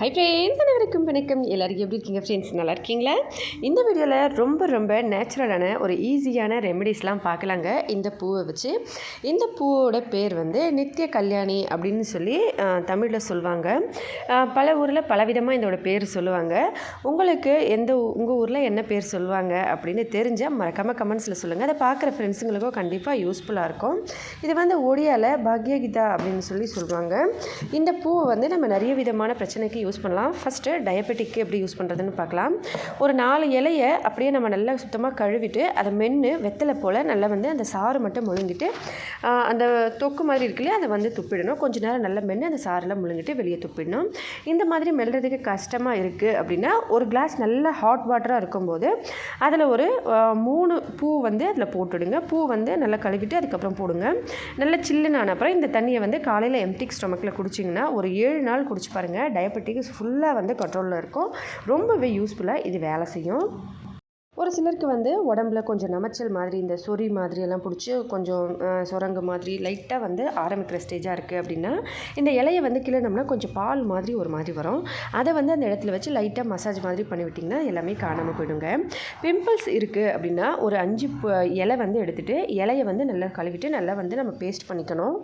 Hi friends அனைவருக்கும் வணக்கம். எல்லோரும் எப்படி இருக்கீங்க ஃப்ரெண்ட்ஸ் நல்லா இருக்கீங்களா? இந்த வீடியோவில் ரொம்ப ரொம்ப நேச்சுரலான ஒரு ஈஸியான ரெமெடிஸ்லாம் பார்க்கலாங்க. இந்த பூவை வச்சு. இந்த பூவோட பேர் வந்து நித்திய கல்யாணி அப்படின்னு சொல்லி தமிழில் சொல்லுவாங்க. பல ஊரில் பலவிதமாக இதோட பேர் சொல்லுவாங்க. உங்களுக்கு எந்த உங்கள் ஊரில் என்ன பேர் சொல்லுவாங்க அப்படின்னு தெரிஞ்சால் மறக்காமல் கமெண்ட்ஸில் சொல்லுங்கள் அதை பார்க்குற ஃப்ரெண்ட்ஸுங்களுக்கும் கண்டிப்பாக யூஸ்ஃபுல்லாக இருக்கும். இது வந்து ஒடியாவில் பாக்யகிதா அப்படின்னு சொல்லி சொல்லுவாங்க. இந்த பூவை வந்து நம்ம நிறைய விதமான பிரச்சனை பிரச்சனைக்கு யூஸ் பண்ணலாம். ஃபஸ்ட்டு டயபெட்டிக்கு எப்படி யூஸ் பண்ணுறதுன்னு பார்க்கலாம். ஒரு நாலு இலையை அப்படியே நம்ம நல்லா சுத்தமாக கழுவிட்டு அதை மென்று வெத்தலை போல் நல்லா வந்து அந்த சாறு மட்டும் முழுங்கிட்டு அந்த தொக்கு மாதிரி இருக்குல்லையா அதை வந்து துப்பிடணும். கொஞ்ச நேரம் நல்லா மென்று அந்த சாரெல்லாம் முழுங்கிட்டு வெளியே துப்பிடணும். இந்த மாதிரி மெல்றதுக்கு கஷ்டமாக இருக்குது அப்படின்னா ஒரு கிளாஸ் நல்லா ஹாட் வாட்டராக இருக்கும்போது அதில் ஒரு மூணு பூ வந்து அதில் போட்டுடுங்க. பூ வந்து நல்லா கழுவிட்டு அதுக்கப்புறம் போடுங்க. நல்லா சில்லுன்னு ஆன அப்புறம் இந்த தண்ணியை வந்து காலையில் எம்டிக் ஸ்டொமக்கில் குடிச்சிங்கன்னா ஒரு ஏழு நாள் குடிச்சு பாருங்கள் டயபெட்டிக்ஸ் ஃபுல்லாக வந்து கண்ட்ரோலில் இருக்கும். ரொம்பவே யூஸ்ஃபுல்லாக இது வேலை செய்யும். ஒரு சிலருக்கு வந்து உடம்புல கொஞ்சம் நமைச்சல் மாதிரி இந்த சொறி மாதிரி எல்லாம் பிடிச்சி கொஞ்சம் சுரங்கு மாதிரி லைட்டாக வந்து ஆரம்பிக்கிற ஸ்டேஜாக இருக்குது அப்படின்னா இந்த இலையை வந்து கிளனோம்னா கொஞ்சம் பால் மாதிரி ஒரு மாதிரி வரும். அதை வந்து அந்த இடத்துல வச்சு லைட்டாக மசாஜ் மாதிரி பண்ணிவிட்டிங்கன்னா எல்லாமே காணாமல் போயிடுங்க. பிம்பிள்ஸ் இருக்குது அப்படின்னா ஒரு அஞ்சு ப- இலை வந்து எடுத்துகிட்டு இலையை வந்து நல்லா கழுவிட்டு நல்லா வந்து நம்ம பேஸ்ட் பண்ணிக்கணும்.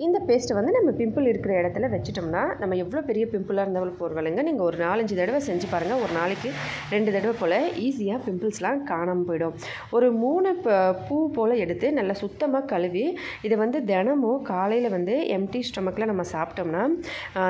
இந்த பேஸ்ட்டை வந்து நம்ம பிம்பிள் இருக்கிற இடத்துல வச்சிட்டோம்னா நம்ம எவ்வளோ பெரிய பிம்பிளாக இருந்தாலும் போர்வலைங்க நீங்கள் ஒரு நாலஞ்சு தடவை செஞ்சு பாருங்கள் ஒரு நாளைக்கு ரெண்டு தடவை போல் ஈஸியாக பிம்பிள்ஸ்லாம் காணாமல் போயிடும். ஒரு மூணு ப- பூ போல் எடுத்து நல்லா சுத்தமாக கழுவி இதை வந்து தினமும் காலையில் வந்து எம்டி ஸ்டொமக்கில் நம்ம சாப்பிட்டோம்னா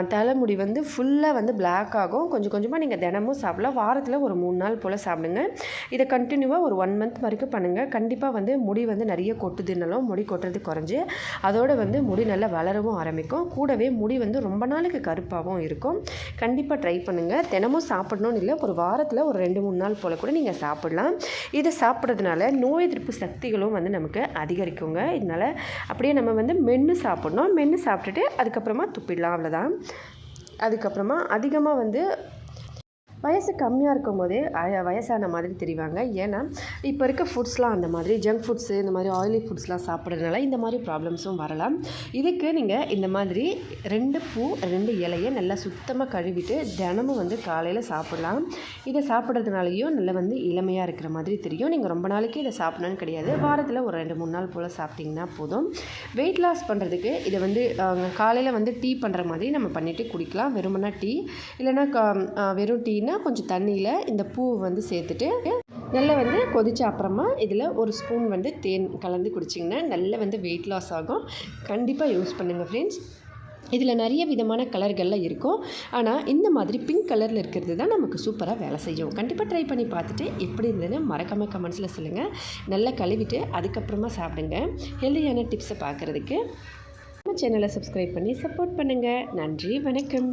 தலைமுடி வந்து ஃபுல்லாக வந்து பிளாக் ஆகும். கொஞ்சம் கொஞ்சமாக நீங்கள் தினமும் சாப்பிடலாம். வாரத்தில் ஒரு மூணு நாள் போல் சாப்பிடுங்க. இதை கண்டினியூவாக ஒரு ஒன் மந்த் வரைக்கும் பண்ணுங்கள் கண்டிப்பாக வந்து முடி வந்து நிறைய கொட்டுதுன்னாலும் முடி கொட்டுறது குறைஞ்சி அதோடு வந்து முடி நல்லா நல்லா வளரவும் ஆரம்பிக்கும். கூடவே முடி வந்து ரொம்ப நாளுக்கு கருப்பாகவும் இருக்கும். கண்டிப்பாக ட்ரை பண்ணுங்கள் தினமும் சாப்பிடணும்னு இல்லை ஒரு வாரத்தில் ஒரு ரெண்டு மூணு நாள் போல் கூட நீங்கள் சாப்பிடலாம். இதை சாப்பிட்றதுனால நோய் எதிர்ப்பு சக்திகளும் வந்து நமக்கு அதிகரிக்குங்க. இதனால் அப்படியே நம்ம வந்து மென்று சாப்பிடணும். மென்று சாப்பிட்டுட்டு அதுக்கப்புறமா துப்பிடலாம் அவ்வளோதான் அதுக்கப்புறமா அதிகமாக வந்து வயசு கம்மியாக இருக்கும் போதே அய- வயசான மாதிரி தெரிவாங்க. ஏன்னா இப்போ இருக்க ஃபுட்ஸ்லாம் அந்த மாதிரி ஜங்க் ஃபுட்ஸு இந்த மாதிரி ஆயிலி ஃபுட்ஸ்லாம் சாப்பிட்றதுனால இந்த மாதிரி ப்ராப்ளம்ஸும் வரலாம். இதுக்கு நீங்கள் இந்த மாதிரி ரெண்டு பூ ரெண்டு இலையை நல்லா சுத்தமாக கழுவிட்டு தினமும் வந்து காலையில் சாப்பிட்லாம். இதை சாப்பிட்றதுனாலையும் நல்லா வந்து இளமையாக இருக்கிற மாதிரி தெரியும். நீங்கள் ரொம்ப நாளைக்கு இதை சாப்பிடணும்னு கிடையாது. வாரத்தில் ஒரு ரெண்டு மூணு நாள் போல் சாப்பிட்டிங்கன்னா போதும். வெயிட் லாஸ் பண்ணுறதுக்கு இதை வந்து காலையில் வந்து டீ பண்ணுற மாதிரி நம்ம பண்ணிவிட்டு குடிக்கலாம். வெறுமனா டீ இல்லைன்னா வெறும் டீ வெறும் கொஞ்சம் தண்ணியில் இந்த பூவை வந்து சேர்த்துட்டு நல்லா வந்து கொதிச்ச அப்புறமா இதில் ஒரு ஸ்பூன் வந்து தேன் கலந்து குடிச்சிங்கன்னா நல்லா வந்து வெயிட் லாஸ் ஆகும். கண்டிப்பாக யூஸ் பண்ணுங்கள் ஃப்ரெண்ட்ஸ் இதில் நிறைய விதமான கலர்கள்லாம் இருக்கும். ஆனால் இந்த மாதிரி பிங்க் கலரில் இருக்கிறது தான் நமக்கு சூப்பராக வேலை செய்யும். கண்டிப்பாக ட்ரை பண்ணி பார்த்துட்டு எப்படி இருந்ததுன்னு மறக்காமல் கமெண்ட்ஸில் சொல்லுங்கள் நல்லா கழுவிட்டு அதுக்கப்புறமா சாப்பிடுங்க. ஹெல்தியான டிப்ஸை பார்க்குறதுக்கு நம்ம சேனலை சப்ஸ்கிரைப் பண்ணி சப்போர்ட் பண்ணுங்கள் நன்றி வணக்கம்.